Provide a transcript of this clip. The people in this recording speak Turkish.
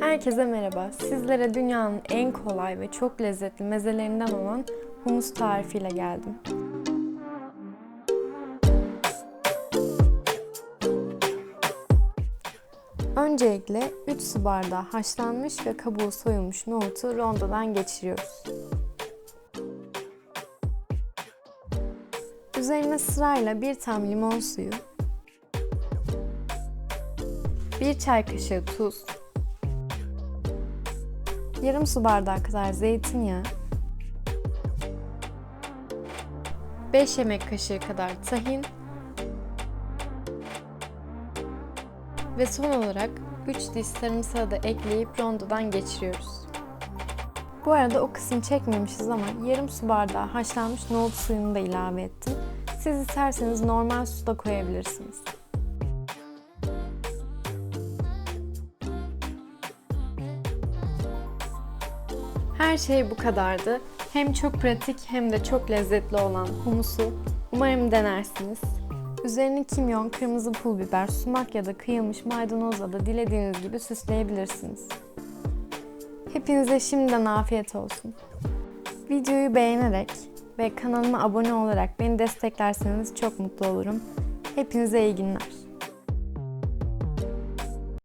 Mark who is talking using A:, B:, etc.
A: Herkese merhaba. Sizlere dünyanın en kolay ve çok lezzetli mezelerinden olan humus tarifiyle geldim. Öncelikle 3 su bardağı haşlanmış ve kabuğu soyulmuş nohutu rondodan geçiriyoruz. Üzerine sırayla bir tam limon suyu, 1 çay kaşığı tuz, yarım su bardağı kadar zeytinyağı, 5 yemek kaşığı kadar tahin ve son olarak 3 diş sarımsağı da ekleyip rondodan geçiriyoruz. Bu arada o kısmı çekmemişiz ama yarım su bardağı haşlanmış nohut suyunu da ilave ettim. Siz isterseniz normal su da koyabilirsiniz. Her şey bu kadardı. Hem çok pratik hem de çok lezzetli olan humusu umarım denersiniz. Üzerini kimyon, kırmızı pul biber, sumak ya da kıyılmış maydanozla da dilediğiniz gibi süsleyebilirsiniz. Hepinize şimdiden afiyet olsun. Videoyu beğenerek ve kanalıma abone olarak beni desteklerseniz çok mutlu olurum. Hepinize iyi günler.